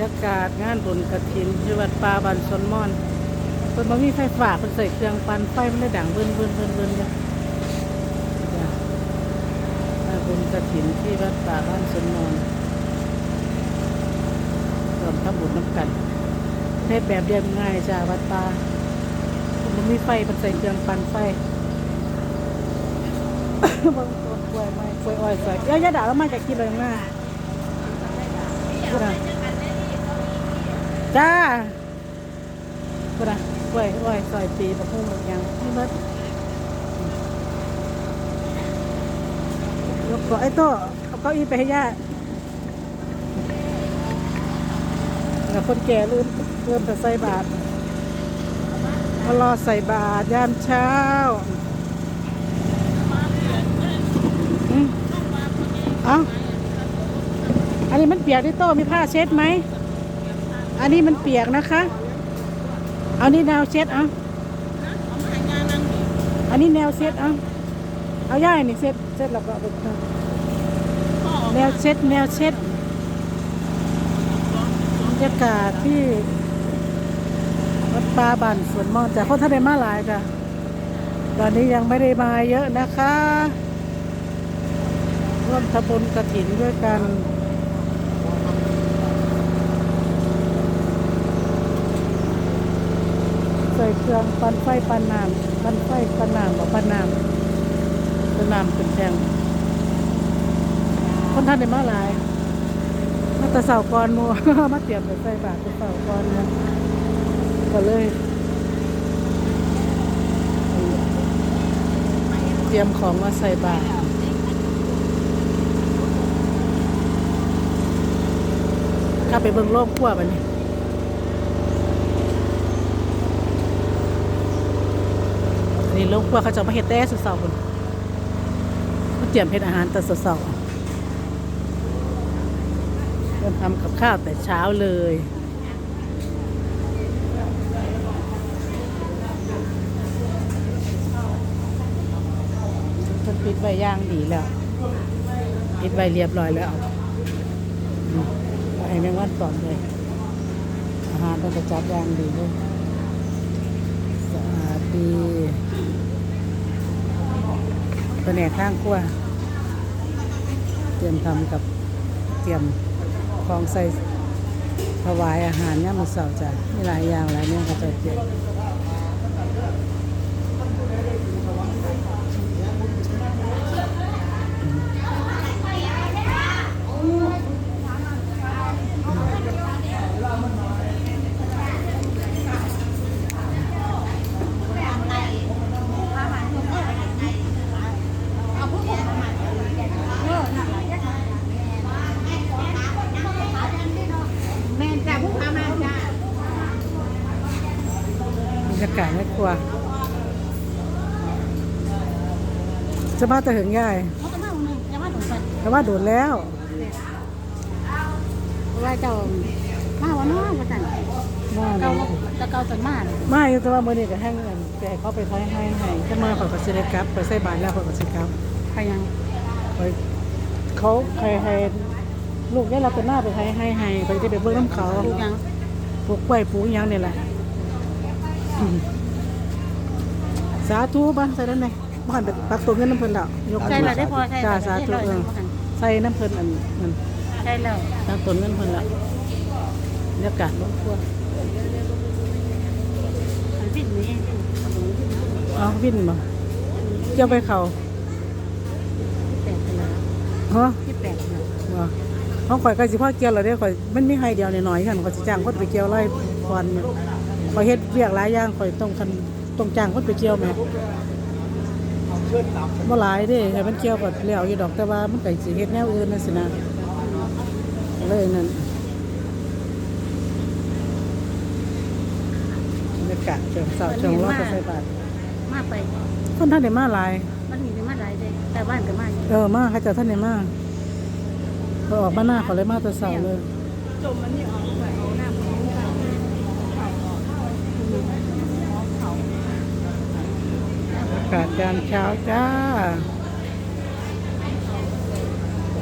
ยากาศงานบุญกระถินที่วัดป่าบันสนมอนเพิ่นบ่มีไฟฟ้าเพิ่นใส่เครื่องปั่นไฟมันเลยดังเบิ่นเบิ่นเบิ่นเบิ่นจ้ะจ้ะงานบุญกระถินที่วัดป่าบ้านสนมอนรวมทำบุญน้ำกันเทศแบบเรียบง่ายจ้ะวัดป่าเพิ่นบ่มีไฟเพิ่นใส่เครื่องปั่นไฟเบิ่งต้นกล้วยไม้กล้วยอ้อยใส่เอ้ยาด่าแล้วมาจากกินเลยมาพูดอะ จ้าพูดอะกล้วยอ้อยซอยปีประพุ่งหมดยังนี่เบิดยกก่อนไอ้โต้เอาเก้าอี้ไปให้ย่าแล้วคนแก่เริ่มเริ่มจะใส่บาตรมารอใส่บาตรยามเช้าอืมเอาอันนี้มันเปียกที่โต้มีผ้าเช็ดไหม อันนี้มันเปียกนะคะ เอานี่แนวเช็ดเอาอันนี้แนวเช็ดเอาเอาย่ายนี่เช็ดเช็ดแล้วก็เอาไปทำแนวเช็ดแนวเช็ดบรรยากาศที่วัดปลาบ้านสวนมอนแต่เขาท่านได้มาหลายค่ะตอนนี้ยังไม่ได้มาเยอะนะคะ ร่วมทำบุญกระถินด้วยกัน ส่เครื่องปันไฟปันน้ำปันไฟปันน้ำบอกปันน้ำปันน้ำเป็นแทงคนท่านได้มาหลายมาตะเสาก่อนหมูมาเตรียมไปใส่บาตรตะเสาก่อนนะก็เลยเตรียมของมาใส่บาตรข้าไปเบิ่งโลกขั้วบัดนี้อัน นี้โลกขั้วเขาจะมาเฮ็ดแต่สุดเสาคนเขาเตรียมเฮ็ดอาหารแต่สุดเสาเริ่มทำกับข้าวแต่เช้าเลยคนปิดไว้อย่างดีแล้วปิดไว้เรียบร้อยแล้วให้แมงวันตอนเลยอาหารต้องจัดย่างดีเลย ดีแผนกข้างขั้วเตรียมทำกับเตรียมของใส่ถวายอาหารเนี่ยมมันเสาร์จ้ะมีหลายอย่างหลายเนี่ยก็จะเตรียม รรยากาศในครัว จะมาแต่ถึงย่ายแต่ว่าโดดแล้วว่าเจ้ามาวันน้องมาสั่นมาเก่าเลยตะเก่าสันมาเลยมาอยู่แต่ว่ามื้อนี้ก็แห้งกันแต่ให้เขาไปท้ายให้ให้ถ้ามาเขาก็สิได้กลับไปใส่บาตรแล้วเขาก็สิกลับใครยังไปเขาใครให้ลูกเนี่ยเราเป็นหน้าไปให้ให้ให้ไปที่ไปเบิ่งน้ำเขาลูกยังปลูกกล้วยปลูกอิหยังนี่แหละอืม สาธุบ้านใส่ด้านในบ้านเป็นปักตัวเงินน้ำเพิ่นแล้วยกใช่เลยได้พอใช่จ้าเลยสาธุได้เอเลยอใส่น้ำเพิ่นอันนั้นใช่แล้วตั้งต้นเงินเพิ่นละบรรยากาศลงครัวมันปิดนี้เอาวินบ่เกี่ยวไปเขาแปดเลยฮะที่แปดเลยว่าเขาข่อยก็สิพ่อเกี่ยวแล้วเด้ข่อยมันมีให้เดียวหน่อยๆกันข่อยสิจ้างคนไปเกี่ยวไร่พรเนี่ย ข่อยเฮ็ดเวียกหลายอย่างข่อยต้องคันต้องจ้างคนไปเกี่ยวแหมบ่หลายเด้ให้มันเกี่ยวก็แล้วอยู่ดอกแต่ว่ามันก็สิเฮ็ดแนวอื่นนั่นสินะเลยนั่นบรรยากาศเชิงเสาเชิงรอบก็ใส่บาตรมาไปคนท่านได้มาหลายมันมีมาหลายเลยแต่บ้านก็มาอยู่เออมาเขาเจะท่านได้มาเขาออกมาหน้าเขาเลยมาแต่เสาเลยจมมันนี่ออกไปเอาหน้ามัน อากาศยามเช้าจ้า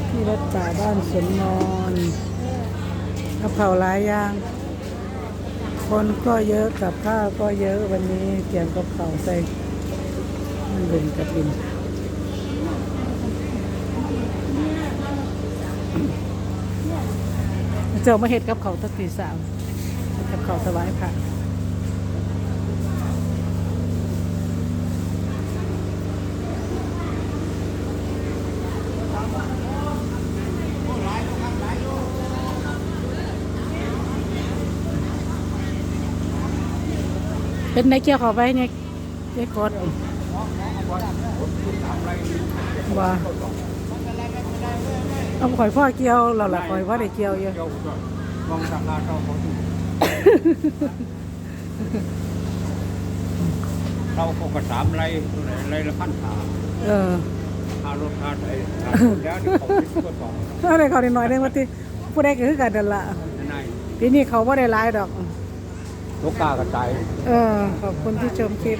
ที่วัดป่าบ้านสนนอนกับเผาหลายอย่าง คนก็เยอะกับข้าวก็เยอะวันนี้เตรียมกับเขาวใส่มันเป็นกระปินเจ้ามาเห็ดกับเขาตั้งตีสามเฮ็ดกับเขาวถวายพระ เป็นในเกี่ยวเขอไปเนี่ยเจ๊กดว่าเอาข่อยพ่อเกี่ยวเราละข่อยพ่อได้เกี่ยวเยอะเจ้าก็มองราคาเจ้าของเราเขาก็สามไรไรละพันขาเออค่ารถค่าไหนค่าคนแล้วที่เขาคิดก็บอกอาได้เขาได้น้อยได้มาที่ผู้ใดก็คือกันนั่นละนายปีนี้เขาว่ได้ร้ายดอก ลูกกากระจาย เออขอบคุณที่ชมคลิป